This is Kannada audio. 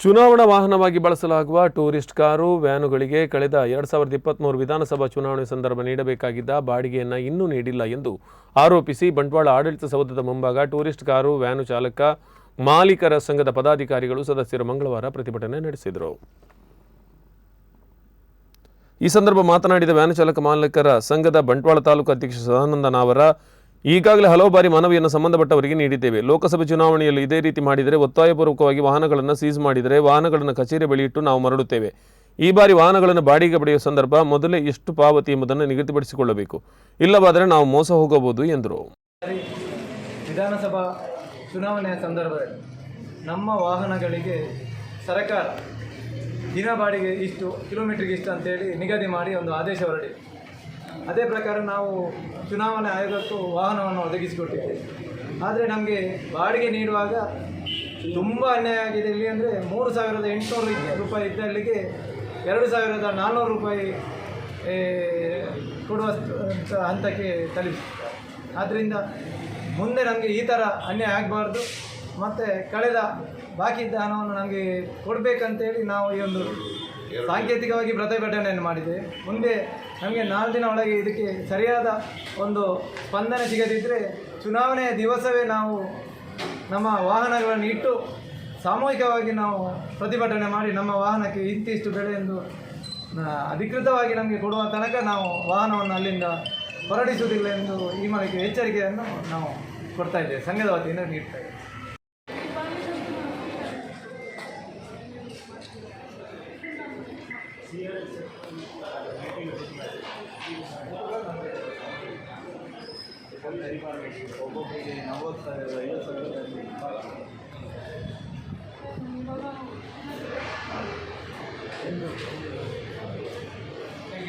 ಚುನಾವಣಾ ವಾಹನವಾಗಿ ಬಳಸಲಾಗುವ ಟೂರಿಸ್ಟ್ ಕಾರು, ವ್ಯಾನುಗಳಿಗೆ ಕಳೆದ ಎರಡು ಸಾವಿರದ ಇಪ್ಪತ್ತ್ಮೂರು ವಿಧಾನಸಭಾ ಚುನಾವಣೆ ಸಂದರ್ಭ ನೀಡಬೇಕಾಗಿದ್ದ ಬಾಡಿಗೆಯನ್ನು ಇನ್ನೂ ನೀಡಿಲ್ಲ ಎಂದು ಆರೋಪಿಸಿ ಬಂಟ್ವಾಳ ಆಡಳಿತ ಸೌಧದ ಮುಂಭಾಗ ಟೂರಿಸ್ಟ್ ಕಾರು, ವ್ಯಾನು ಚಾಲಕ, ಮಾಲೀಕರ ಸಂಘದ ಪದಾಧಿಕಾರಿಗಳು ಸದಸ್ಯರು ಮಂಗಳವಾರ ಪ್ರತಿಭಟನೆ ನಡೆಸಿದರು. ಈ ಸಂದರ್ಭ ಮಾತನಾಡಿದ ವ್ಯಾನು ಚಾಲಕ ಮಾಲೀಕರ ಸಂಘದ ಬಂಟ್ವಾಳ ತಾಲೂಕು ಅಧ್ಯಕ್ಷ ಸದಾನಂದ ನಾವರ ಈಗಾಗಲೇ ಹಲವು ಬಾರಿ ಮನವಿಯನ್ನು ಸಂಬಂಧಪಟ್ಟವರಿಗೆ ನೀಡಿದ್ದೇವೆ. ಲೋಕಸಭೆ ಚುನಾವಣೆಯಲ್ಲಿ ಇದೇ ರೀತಿ ಮಾಡಿದರೆ ಒತ್ತಾಯಪೂರ್ವಕವಾಗಿ ವಾಹನಗಳನ್ನು ಸೀಸ್ ಮಾಡಿದರೆ ವಾಹನಗಳನ್ನು ಕಚೇರಿ ಬಳಿ ಇಟ್ಟು ನಾವು ಮರಳುತ್ತೇವೆ. ಈ ಬಾರಿ ವಾಹನಗಳನ್ನು ಬಾಡಿಗೆ ಪಡೆಯುವ ಸಂದರ್ಭ ಮೊದಲೇ ಎಷ್ಟು ಪಾವತಿ ಎಂಬುದನ್ನು ನಿಗದಿಪಡಿಸಿಕೊಳ್ಳಬೇಕು. ಇಲ್ಲವಾದರೆ ನಾವು ಮೋಸ ಹೋಗಬಹುದು, ಎಂದರು. ವಿಧಾನಸಭಾ ಚುನಾವಣೆಯ ಸಂದರ್ಭದಲ್ಲಿ ನಮ್ಮ ವಾಹನಗಳಿಗೆ ಸರ್ಕಾರ ದಿನ ಬಾಡಿಗೆ ಇಷ್ಟು ಕಿಲೋಮೀಟ್ರಿಗೆ ಇಷ್ಟು ಅಂತೇಳಿ ನಿಗದಿ ಮಾಡಿ ಒಂದು ಆದೇಶ ಹೊರಡಿ ಅದೇ ಪ್ರಕಾರ ನಾವು ಚುನಾವಣೆ ಆಯೋಗಕ್ಕೂ ವಾಹನವನ್ನು ಒದಗಿಸಿಕೊಟ್ಟಿದ್ದೇವೆ. ಆದರೆ ನಮಗೆ ಬಾಡಿಗೆ ನೀಡುವಾಗ ತುಂಬ ಅನ್ಯಾಯ ಆಗಿದೆ. ಇಲ್ಲಿ ಅಂದರೆ ಮೂರು ಸಾವಿರದ ಎಂಟುನೂರು ರೂಪಾಯಿ ಇದ್ದಲ್ಲಿಗೆ ಎರಡು ಸಾವಿರದ ನಾನ್ನೂರು ರೂಪಾಯಿ ಕೊಡುವ ಹಂತಕ್ಕೆ ತಲುಪಿಸಿದ್ದಾರೆ ಆದ್ದರಿಂದ ಮುಂದೆ ನಮಗೆ ಈ ಥರ ಅನ್ಯಾಯ ಆಗಬಾರ್ದು. ಮತ್ತು ಕಳೆದ ಬಾಕಿ ಇದ್ದ ಹಣವನ್ನು ನಮಗೆ ಕೊಡಬೇಕಂತೇಳಿ ನಾವು ಈ ಒಂದು ಸಾಂಕೇತಿಕವಾಗಿ ಪ್ರತಿಭಟನೆಯನ್ನು ಮಾಡಿದೆ. ಮುಂದೆ ನಮಗೆ ನಾಲ್ಕು ದಿನ ಒಳಗೆ ಇದಕ್ಕೆ ಸರಿಯಾದ ಒಂದು ಸ್ಪಂದನೆ ಸಿಗದಿದ್ದರೆ ಚುನಾವಣೆಯ ದಿವಸವೇ ನಾವು ನಮ್ಮ ವಾಹನಗಳನ್ನು ಇಟ್ಟು ಸಾಮೂಹಿಕವಾಗಿ ನಾವು ಪ್ರತಿಭಟನೆ ಮಾಡಿ ನಮ್ಮ ವಾಹನಕ್ಕೆ ಇಂತಿಷ್ಟು ಬೆಲೆ ಎಂದು ಅಧಿಕೃತವಾಗಿ ನಮಗೆ ಕೊಡುವ ತನಕ ನಾವು ವಾಹನವನ್ನು ಅಲ್ಲಿಂದ ಹೊರಡಿಸುವುದಿಲ್ಲ ಎಂದು ಈ ಮೂಲಕ ಎಚ್ಚರಿಕೆಯನ್ನು ನಾವು ಕೊಡ್ತಾ ಇದ್ದೇವೆ. ಸಂಘದ ವತಿಯಿಂದ ನೀಡ್ತಾ ಇದ್ದೇವೆ. ಒಬ್ಬೊಬ್ಬರಿಗೆ ನಲವತ್ತು ಸಾವಿರ ಐವತ್ತು ಸಾವಿರ